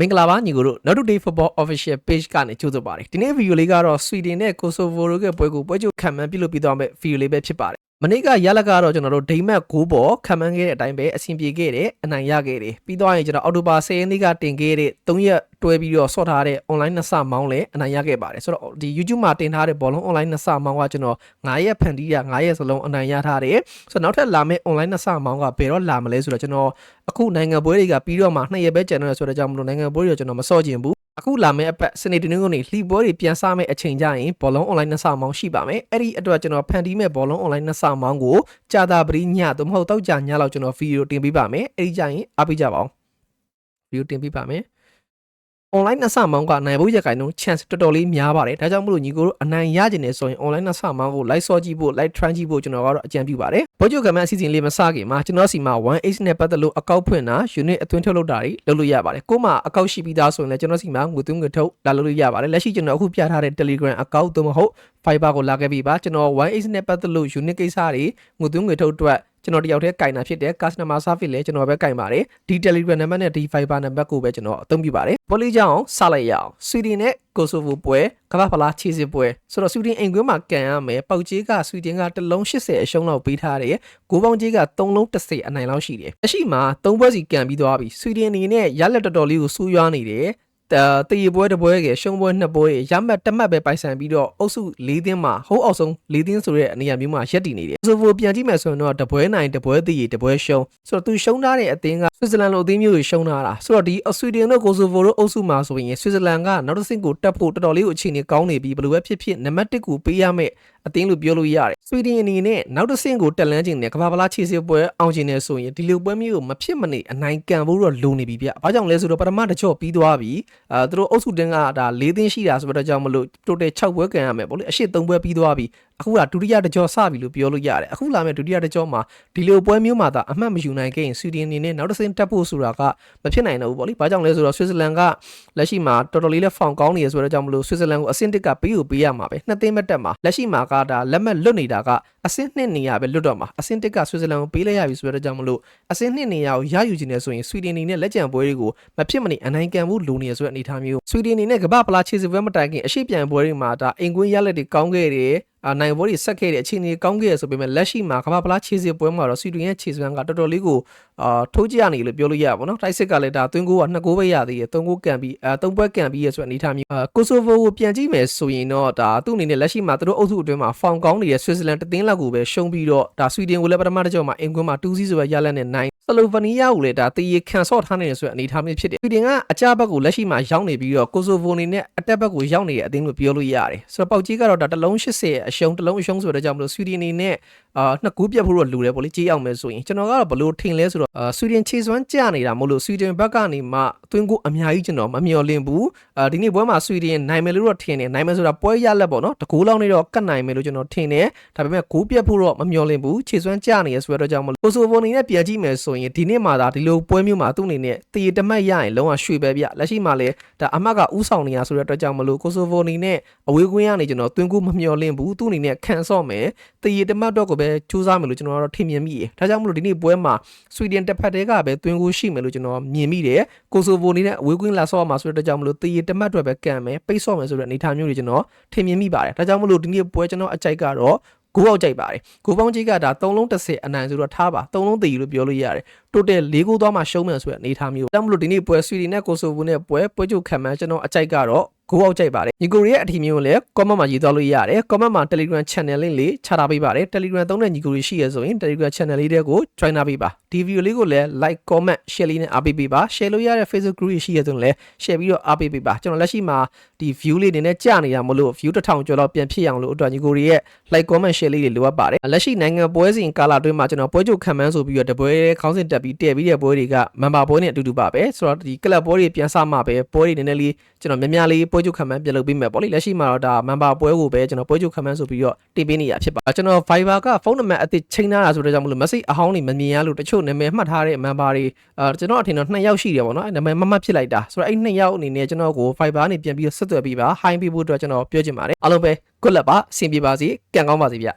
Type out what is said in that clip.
မင်္ဂလာပါညီကိုတို့ Not Today Football Official Page ကနေကြိုဆိုပါတယ်ဒီနေ့ဗီဒီယိုလေးကတော့ Sweden နဲ့ Kosovo တို့ရဲ့ပွဲကိုပွဲချုပ်ခံမှန်းပြုလုပ်ပြီးသွားမယ့်ဗီဒီယိုလေးပဲဖြစ်ပါတယ် မနေ့ကရလကတော့ကျွန်တော်တို့ဒိမတ်6ပေါ်ခံမှန်းခဲ့တဲ့အတိုင်းပဲအဆင်ပြေခဲ့တယ်အနိုင်ရခဲ့တယ်ပြီးတော့ရင်ကျွန်တော်အော်တိုဘာ10ရက်နေ့ကတင်ခဲ့တဲ့3ရက်တွဲပြီးတော့ဆော့ထားတဲ့ online နှစ်ဆမောင်းလည်းအနိုင်ရခဲ့ပါတယ်ဆိုတော့ဒီ YouTube မှာတင်ထားတဲ့ဘောလုံး online နှစ်ဆမောင်းကကျွန်တော်9ရက်ဖန်တီးရ9ရက်စလုံးအနိုင်ရထားတယ်ဆိုတော့နောက်ထပ်လာမယ့် online နှစ်ဆမောင်းကဘယ်တော့လာမလဲဆိုတော့ကျွန်တော်အခုနိုင်ငံပွဲတွေကပြီးတော့မှ2ရက်ပဲကျန်တော့ဆိုတော့ကြောင့်မလို့နိုင်ငံပွဲတွေကျွန်တော်မစော့ကျင်ဘူး အခုလာမယ့်အပတ်စနေတနင်္ဂနွေနေ့လှီပွဲတွေပြန်စမယ့်အချိန်ကျရင်ဘောလုံး online နှစ်ဆမောင်းရှိပါမယ်အဲ့ဒီအတွက်ကျွန်တော်ဖန်တီးမဲ့ဘောလုံး online နှစ်ဆမောင်းကိုကြာတာပရိညသို့မဟုတ်တောက်ကြညလောက်ကျွန်တော်ဗီဒီယိုတင်ပေးပါမယ်အဲ့ဒီကျရင်အားပေးကြပါအောင်ဗီဒီယိုတင်ပေးပါမယ် online နှစ်ဆမောင်းကနိုင်ဖို့ရခိုင်နှုန်း chance တော်တော်လေးများပါတယ်ဒါကြောင့်မလို့ညီကိုတို့အနိုင်ရကျင်နေဆိုရင် online နှစ်ဆမောင်းကို live ဆော့ကြည့်ဖို့ live try ကြည့်ဖို့ကျွန်တော်ကတော့အကြံပြုပါတယ်ဘောကျိုကမန်အစီအစဉ်လေးမစခင်မှာကျွန်တော်စီမှာ 1H နဲ့ပတ်သက်လို့အကောက်ဖွင့်တာ unit အသွင်းထုတ်လုပ်တာတွေလုပ်လို့ရပါတယ်ကို့မှာအကောက်ရှိပြီးသားဆိုရင်လည်းကျွန်တော်စီမှာငွေသွင်းငွေထုတ်လာလုပ်လို့ရပါတယ်လက်ရှိကျွန်တော်အခုပြထားတဲ့ Telegram အကောက်သို့မဟုတ် Fiber ကိုလာခဲ့ပြီပါကျွန်တော် 1H နဲ့ပတ်သက်လို့ unit ကိစ္စတွေငွေသွင်းငွေထုတ်အတွက် ကျွန်တော်တယောက်တည်းကင်တာဖြစ်တဲ့ customer service လည်းကျွန်တော်ပဲကင်ပါတယ်ဒီ Telegram နံပါတ်နဲ့ဒီ Fiber နံပါတ်ကိုပဲကျွန်တော်အသုံးပြုပါတယ်ပေါ်လီကြောင်းစလိုက်ရအောင် Sweden နဲ့ Kosovo ပွဲကမ္ဘာဖလားခြေစစ်ပွဲဆိုတော့ Sweden အိမ်ကွင်းမှာကန်ရမယ်ပေါက်ကြီးက Sweden ကတစ်လုံး80အရှုံးလောက်ပေးထားတယ်ဂိုးပေါင်းကြီးက3လုံး30အနိုင်လောက်ရှိတယ်အရှိမှာ3ပွဲစီကန်ပြီးသွားပြီ Sweden အနေနဲ့ရလက်တော်တော်လေးကိုစူးရွားနေတယ် တတရီပွဲတစ်ပွဲကရှုံးပွဲနှစ်ပွဲရမှတ်တမတ်ပဲပိုင်ဆိုင်ပြီးတော့အုပ်စု၄သင်းမှာဟိုးအောင်ဆုံး၄သင်းဆိုတဲ့အနေအမျိုးမှာရက်တည်နေတယ်။ဆိုဖိုပြန်ကြည့်မယ်ဆိုရင်တော့တပွဲနိုင်တပွဲတည်တပွဲရှုံးဆိုတော့သူရှုံးထားတဲ့အသင်းကဆွစ်ဇာလန်လိုအသင်းမျိုးကိုရှုံးထားတာဆိုတော့ဒီဆွီဒင်တို့ကိုဆိုဗိုတို့အုပ်စုမှာဆိုရင်ဆွစ်ဇာလန်ကနောက်တစ်ဆင့်ကိုတက်ဖို့တော်တော်လေးကိုအခြေအနေကောင်းနေပြီးဘယ်လိုပဲဖြစ်ဖြစ်နံပါတ်1ကိုပေးရမယ့်အသင်းလို့ပြောလို့ရတယ်ဆွီဒင်အနေနဲ့နောက်တစ်ဆင့်ကိုတက်လန်းခြင်းနဲ့ကမ္ဘာပလားခြေစစ်ပွဲအောင်ခြင်းနဲ့ဆိုရင်ဒီလိုပွဲမျိုးကိုမဖြစ်မနေအနိုင်ကန်ဖို့တော့လိုနေပြီဗျ။ဘာကြောင့်လဲဆိုတော့ပထမတစ်ချော့ပြီးသွားပြီ။အဲသူတို့အုပ်စုတင်းကဒါ၄သင်းရှိတာဆိုတော့ကြောင့်မလို့ total 6ပွဲကန်ရမယ်ပေါ့လေအရှိ3ပွဲပြီးသွားပြီ။အခုကဒုတိယတစ်ကြော့စပြီလို့ပြောလို့ရတယ်။အခုလာမယ့်ဒုတိယတစ်ကြော့မှာဒီလိုပွဲမျိုးမှာသာအမှတ်မယူနိုင်ခဲ့ရင်ဆွီဒင်အနေနဲ့နောက်တစ်ဆင့်တက်ဖို့ဆိုတာကမဖြစ်နိုင်တော့ဘူးပေါ့လေ။ဘာကြောင့်လဲဆိုတော့ဆွစ်ဇာလန်ကလက်ရှိမှာတော်တော်လေးလက်ဖောင်ကောင်းနေရဆိုတော့ကြောင့်မလို့ဆွစ်ဇာလန်ကိုအဆင့်တစ်ကပေးကိုပေးရမှာပဲ။နှစ်သင်းမတက်မှာလက်ရှိမှာကဒါလက်မှတ်လွတ်နေတာကအဆင့်နှစ်နေရပဲလွတ်တော့မှာအဆင့်တစ်ကဆွစ်ဇာလန်ကိုပေးလိုက်ရပြီဆိုတော့ကြောင့်မလို့အဆင့်နှစ်နေရကိုရယူခြင်းနဲ့ဆိုရင်ဆွီဒင်အနေနဲ့လက်ကျန်ပွဲတွေကိုမဖြစ်မနေအနိုင်ကန်မှုလိုနေရဆိုတဲ့အနေအထားမျိုးဆွီဒင်အနေနဲ့ကမ္ဘာပလားခြေစစ်ပွဲမတိုင်ခင်အရှိပြန်ပွဲတွေမှာဒါအင်ကွင်းရလက်တွေကောင်းခဲ့တယ် အနိုင်ဘောတွေဆက်ခဲ့တဲ့အခြေအနေကောင်းခဲ့ရဆိုပေမဲ့လက်ရှိမှာကမ္ဘာပလားခြေစစ်ပွဲမှာတော့ဆွီဒင်ရဲ့ခြေစပန်ကတော်တော်လေးကိုအာထိုးကြရနေလို့ပြောလို့ရပါဘောနော်တိုက်စစ်ကလည်းဒါသွင်းကိုကနှစ်ကိုပဲရသေးတယ်သုံးကိုကန်ပြီးအဲသုံးပွဲကန်ပြီးရဆိုတဲ့အနေထားမျိုးအာကိုဆိုဗိုကိုပြန်ကြည့်မယ်ဆိုရင်တော့ဒါသူ့အနေနဲ့လက်ရှိမှာသူတို့အုပ်စုအတွင်းမှာဖောင်ကောင်းနေတဲ့ဆွစ်ဇာလန်တသင်းလောက်ကိုပဲရှုံးပြီးတော့ဒါဆွီဒင်ကိုလည်းပထမတစ်ကြော့မှာအင်ကွင်းမှာ2စီးဆိုပဲရလက်နဲ့နိုင်ဆလိုဗနီးယားကိုလည်းဒါတည်ရခံဆော့ထားနေတယ်ဆိုတဲ့အနေအထားမျိုးဖြစ်တယ်။ဆွီဒင်ကအကြဘက်ကိုလက်ရှိမှာရောက်နေပြီးတော့ကိုဆိုဗိုအနေနဲ့အတက်ဘက်ကိုရောက်နေတဲ့အသင်းလို့ပြောလို့ရတယ်။ဆိုတော့ပေါက်ကြီးကတော့ဒါတစ်လုံး80အရှုံးတစ်လုံးအရှုံးဆိုတဲ့ကြောင့်မလို့ဆွီဒင်အနေနဲ့အာနှစ်ကူးပြတ်ဖို့တော့လူတယ်ပေါ့လေကြေးအောင်မယ်ဆိုရင်ကျွန်တော်ကတော့ဘလို့ထင်လဲဆိုတော့အာဆွီဒင်ခြေစွမ်းကြနေတာမဟုတ်လို့ဆွီဒင်ဘက်ကနေမှအသွင်းကိုအများကြီးကျွန်တော်မမျှော်လင့်ဘူးအာဒီနေ့ပွဲမှာဆွီဒင်နိုင်မယ်လို့တော့ထင်တယ်နိုင်မယ်ဆိုတာပွဲရလက်ပေါ့နော်တကူလောက်နေတော့ကတ်နိုင်မယ်လို့ကျွန်တော်ထင်တယ်ဒါပေမဲ့ဂိုးပြတ်ဖို့တော့မမျှော်လင့်ဘူးခြေစွမ်းကြနေရဆိုတော့ကြောင့်မလို့ကိုဆိုဗိုအနေနဲ့ပြန်ကြည့်မယ်ဆိုရင်ဒီနေ့မှာဒါဒီလိုပွဲမျိုးမှာသူ့အနေနဲ့တည်တမတ်ရရင်လုံးဝရွှေပဲဗျလက်ရှိမှာလည်းဒါအမတ်ကဥဆောင်နေရဆိုတဲ့အတွက်ကြောင့်မလို့ကိုဆိုဗိုအနေနဲ့အဝေးကွင်းကနေကျွန်တော်သွင်းကိုမမျှော်လင့်ဘူးသူ့အနေနဲ့ခံဆော့မယ်တည်တမတ်တော့ကိုပဲစူးစမ်းမယ်လို့ကျွန်တော်ကတော့ထင်မြင်မိတယ်ဒါကြောင့်မလို့ဒီနေ့ပွဲမှာဆွီဒင်တစ်ဖက်တည်းကပဲသွင်းကိုရှိမယ်လို့ကျွန်တော်မြင်မိတယ်ကိုဆိုဗိုအနေနဲ့အဝေးကွင်းလာဆော့မှာဆိုတဲ့အတွက်ကြောင့်မလို့တည်တမတ်တော့ပဲကံမယ်ပိတ်ဆော့မယ်ဆိုတဲ့အနေအထားမျိုးတွေကျွန်တော်ထင်မြင်မိပါတယ်ဒါကြောင့်မလို့ဒီနေ့ပွဲကျွန်တော်အကြိုက်ကတော့ ဂိုးအောက်ကြိုက်ပါတယ်ဂိုးပေါင်းကြီးကဒါ3လုံး30အနိုင်ဆိုတော့ထားပါ3လုံးတည်လို့ပြောလို့ရတယ်တိုတယ်၄ဂိုးသွားမှရှုံးမယ်ဆိုတဲ့အနေအထားမျိုးဒါမှမဟုတ်ဒီနေ့ပွဲဆွီဒင်နဲ့ကိုဆိုဗိုနဲ့ပွဲပွဲချုပ်ခံမှန်းကျွန်တော်အကြိုက်ကတော့ဂိုးအောက်ကြိုက်ပါတယ်ညီကိုရဲ့အထီမျိုးကိုလည်း comment မှာရေးသွားလို့ရတယ် comment မှာ Telegram channel link လေးချထားပေးပါတယ် Telegram သုံးတဲ့ညီကိုတွေရှိရဆိုရင် Telegram channel လေးတွေကို join ထားပေးပါဒီ video လေးကိုလည်း like comment share လေးနဲ့အားပေးပေးပါ share လို့ရတဲ့ Facebook group ရှိရဆိုရင်လည်း share ပြီးတော့အားပေးပေးပါကျွန်တော်လက်ရှိမှာဒီ view လေးနေနဲ့ကြာနေတာမလို့ view တစ်ထောင်ကျော်တော့ပြန်ဖြစ်အောင်လို့အတွက်ညီကိုတွေရဲ့ like comment share လေးတွေလိုအပ်ပါတယ်လက်ရှိနိုင်ငံပွဲစဉ်ကာလအတွင်းမှာကျွန်တော်ပွဲချုပ်ခံမှန်းဆိုပြီးတော့တပွဲခေါင်းစဉ်တက်ပြီးတည့်ပြီးတဲ့ပွဲတွေက member ပွဲနဲ့အတူတူပါပဲဆိုတော့ဒီ club ပွဲတွေပြန်စမှပဲပွဲတွေနည်းနည်းလေးကျွန်တော်များများလေးပွဲချုပ်ခံမှန်းပြန်လုပ်ပေးမယ်ပေါ့လေလက်ရှိမှာတော့ဒါ member ပွဲကိုပဲကျွန်တော်ပွဲချုပ်ခံမှန်းဆိုပြီးတော့တင်ပေးနေရဖြစ်ပါကျွန်တော် Viber ကဖုန်းနံပါတ်အသစ်ချိန်ထားတာဆိုတော့ကြောင့်မလို့ message အဟောင်းတွေမမြင်ရလို့တချို့နာမည်မှတ်ထားတဲ့ member တွေအဲကျွန်တော်အထင်တော့2ယောက်ရှိတယ်ပေါ့နော်နာမည်မမှတ်ဖြစ်လိုက်တာဆိုတော့အဲ့2ယောက်အနေနဲ့ကျွန်တော်ကို Viber ကနေပြန်ပြီးဆက်သွယ်ပေးပါ high ပေးဖို့အတွက်ကျွန်တော်ပြောချင်ပါတယ်အားလုံးပဲ good luck ပါအဆင်ပြေပါစေကံကောင်းပါစေဗျ